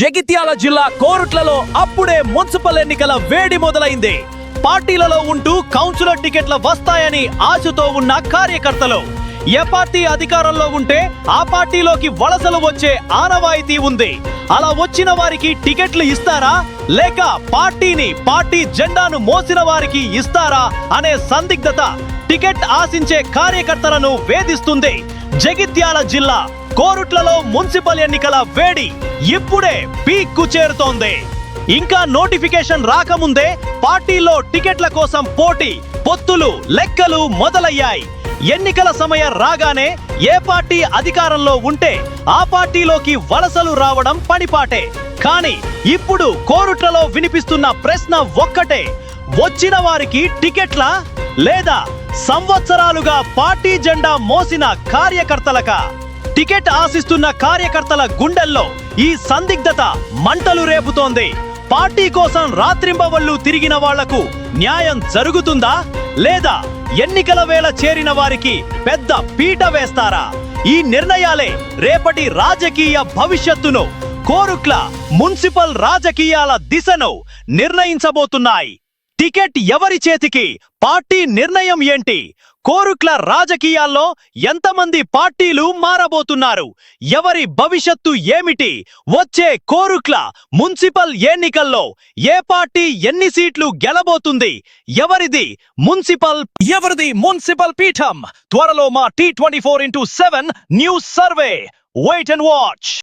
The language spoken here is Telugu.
జగిత్యాల జిల్లా కోరుట్లలో అప్పుడే మున్సిపల్ ఎన్నికల వేడి మొదలైంది. పార్టీలలో ఉంటూ కౌన్సిలర్ టికెట్ల వస్తాయని ఆశతో ఉన్న కార్యకర్తలు. ఏ పార్టీ అధికారంలో ఉంటే ఆ పార్టీలోకి వలసలు వచ్చే ఆనవాయితీ ఉంది. అలా వచ్చిన వారికి టికెట్లు ఇస్తారా? లేక పార్టీని పార్టీ జెండాను మోసిన వారికి ఇస్తారా అనే సందిగ్ధత టికెట్ ఆశించే కార్యకర్తలను వేధిస్తుంది. జగిత్యాల జిల్లా కోరుట్లలో మున్సిపల్ ఎన్నికల వేడి ఇప్పుడే పీక్కు చేరుతోంది. ఇంకా నోటిఫికేషన్ రాకముందే పార్టీలో టికెట్ల కోసం పోటీ పొత్తులు లెక్కలు మొదలయ్యాయి. ఎన్నికల సమయం రాగానే ఏ పార్టీ అధికారంలో ఉంటే ఆ పార్టీలోకి వలసలు రావడం పనిపాటే. కానీ ఇప్పుడు కోరుట్లలో వినిపిస్తున్న ప్రశ్న ఒక్కటే వచ్చిన వారికి టికెట్ల లేదా సంవత్సరాలుగా పార్టీ జెండా మోసిన కార్యకర్తలకా? టికెట్ ఆశిస్తున్న కార్యకర్తల గుండెల్లో ఈ సందిగ్ధత మంటలు రేపుతోంది. పార్టీ కోసం రాత్రింబవళ్ళు తిరిగిన వాళ్ళకు న్యాయం జరుగుతుందా? లేదా ఎన్నికల వేళ చేరిన వారికి పెద్ద పీట వేస్తారా? ఈ నిర్ణయాలే రేపటి రాజకీయ భవిష్యత్తును కోరుక్ల మున్సిపల్ రాజకీయాల దిశను నిర్ణయించబోతున్నాయి. టికెట్ ఎవరి చేతికి? పార్టీ నిర్ణయం ఏంటి? కోరుట్ల రాజకీయాల్లో ఎంతమంది పార్టీలు మారబోతున్నారు? ఎవరి భవిష్యత్తు ఏమిటి? వచ్చే కోరుట్ల మున్సిపల్ ఎన్నికల్లో ఏ పార్టీ ఎన్ని సీట్లు గెలబోతుంది? ఎవరిది మున్సిపల్ ఎవరిది మున్సిపల్ పీఠం? త్వరలో మా T twenty four into seven news survey. Wait and watch